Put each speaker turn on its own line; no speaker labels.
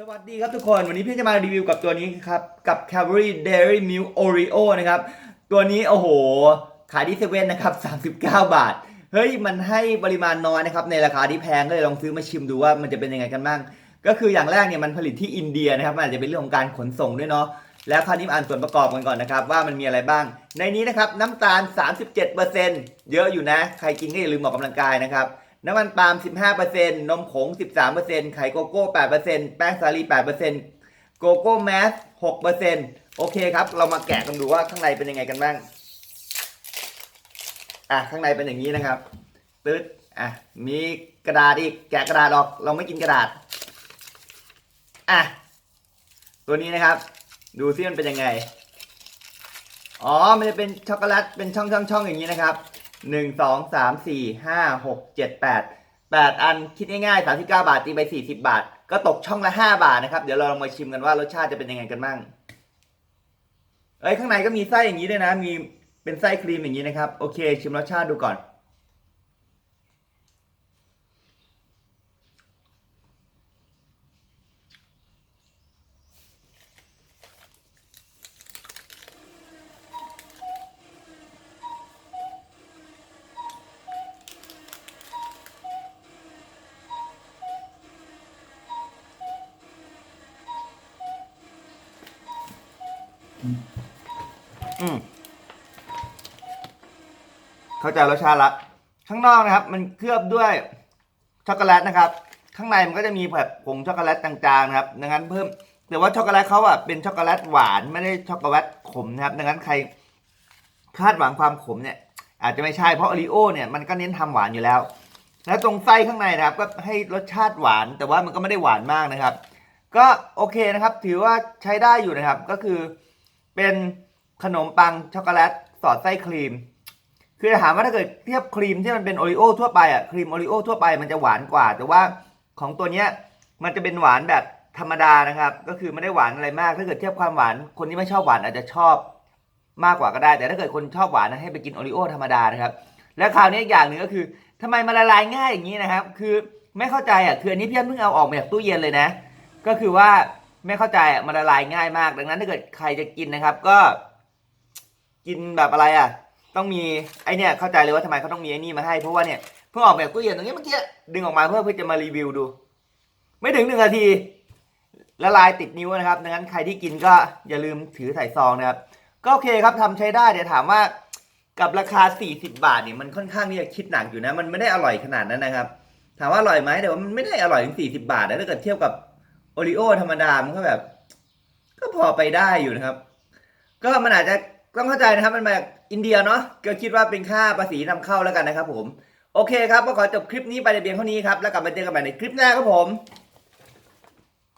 สวัสดีครับทุกคน วันนี้พี่จะมารีวิวกับตัวนี้ครับ กับ Cadbury Dairy Milk Oreo นะครับ ตัวนี้โอ้โห ขายที่เซเว่นนะครับ 39 บาท เฮ้ย มันให้ปริมาณน้อยนะครับ ในราคาที่แพงก็เลยลองซื้อมาชิมดูว่ามันจะเป็นยังไงกันบ้าง ก็คืออย่างแรกเนี่ยมันผลิตที่อินเดียนะครับ มันอาจจะเป็นเรื่องของการขนส่งด้วยเนาะ แล้วคราวนี้มอ่านส่วนประกอบกันก่อนนะครับ ว่ามันมีอะไรบ้าง ในนี้นะครับน้ำตาล 37%เยอะอยู่นะ ใครกินก็อย่าลืมออกกำลังกายนะครับ น้ำมันปาล์ม 15%นมผง 13%ไข่โกโก้ 8%แป้งสาลี 8%โกโก้แมส 6%โอเคครับ เรามาแกะกันดูว่าข้างในเป็นยังไงกันบ้าง อะ ข้างในเป็นอย่างนี้นะครับ ตึ๊ด อะ มีกระดาษอีก แกะกระดาษออก เราไม่กินกระดาษ อะ ตัวนี้นะครับ ดูซิมันเป็นยังไง อ๋อ มันจะเป็นช็อกโกแลต เป็นช่องช่องช่องอย่างนี้นะครับ หนึ่งสองสามสี่ห้าหกเจ็ดแปดแปดอันคิดง่ายๆสามสิบเก้าบาทตีไปสี่สิบาท ก็ตกช่องละห้าบาทนะครับ เดี๋ยวเราลองมาชิมกันว่ารสชาติจะเป็นยังไงกันบ้างเอ้ยข้างในก็มีไส้อย่างนี้ด้วยนะ มีเป็นไส้ครีมอย่างนี้นะครับ โอเค ชิมรสชาติดูก่อน อืมเข้าใจรสชาติละ ข้างนอกนะครับ มันเคลือบด้วยช็อกโกแลตนะครับ ข้างในมันก็จะมีแบบผงช็อกโกแลตจางๆนะครับดังนั้นเพิ่ม แต่ว่าช็อกโกแลตเขาอะเป็นช็อกโกแลตหวานไม่ได้ช็อกโกแลตขมนะครับ ดังนั้นใครคาดหวังความขมเนี่ย อาจจะไม่ใช่เพราะโอรีโอเนี่ยมันก็เน้นทำหวานอยู่แล้ว แล้วตรงไส้ข้างในนะครับ ก็ให้รสชาติหวาน แต่ว่ามันก็ไม่ได้หวานมากนะครับ ก็โอเคนะครับ ถือว่าใช้ได้อยู่นะครับก็คือ เป็นขนมปังช็อกโกแลตสอดไส้ครีม คือถามว่าถ้าเกิดเทียบครีมที่มันเป็นโอริโอทั่วไปอะครีมโอริโอทั่วไปมันจะหวานกว่า แต่ว่าของตัวเนี้ยมันจะเป็นหวานแบบธรรมดานะครับ ก็คือไม่ได้หวานอะไรมาก ถ้าเกิดเทียบความหวาน คนที่ไม่ชอบหวานอาจจะชอบมากกว่าก็ได้ แต่ถ้าเกิดคนชอบหวานนะให้ไปกินโอริโอธรรมดานะครับ และคราวนี้อย่างหนึ่งก็คือทำไมมันละลายง่ายอย่างนี้นะครับ คือไม่เข้าใจอะคืออันนี้พี่อันเพิ่งเอาออกมาจากตู้เย็นเลยนะ ก็คือว่า ไม่เข้าใจมันละลายง่ายมาก ดังนั้นถ้าเกิดใครจะกินนะครับ ก็ กินแบบอะไรอะ ต้องมีไอเนี่ยเข้าใจเลยว่าทำไมเขาต้องมีไอ้นี่มาให้เพราะว่าเนี่ยเพิ่งออกมาจากตู้เย็นตรงนี้เมื่อกี้ดึงออกมาเพื่อเพื่อจะมารีวิวดู ไม่ถึงหนึ่งนาทีละลายติดนิ้วนะครับ ดังนั้นใครที่กินก็อย่าลืมถือใส่ซองนะครับ ก็โอเคครับทำใช้ได้เดี๋ยวถามว่ากับราคา 40 บาทเนี่ยมันค่อนข้างที่จะคิดหนักอยู่นะ มันไม่ได้อร่อยขนาดนั้นนะครับ ถามว่าอร่อยไหมแต่ว่ามันไม่ได้อร่อยถึง40 บาทนะถ้าเกิดเทียบกับ โอริโอธรรมดามันก็แบบ ก็พอไปได้อยู่นะครับ ก็มันอาจจะต้องเข้าใจนะครับ มันมาจากอินเดียเนาะก็คิดว่าเป็นค่าภาษีนำเข้าแล้วกันนะครับผม โอเคครับก็ขอจบคลิปนี้ไปในเพียงเท่านี้ครับ แล้วกลับมาเจอกันใหม่ในคลิปหน้าครับผม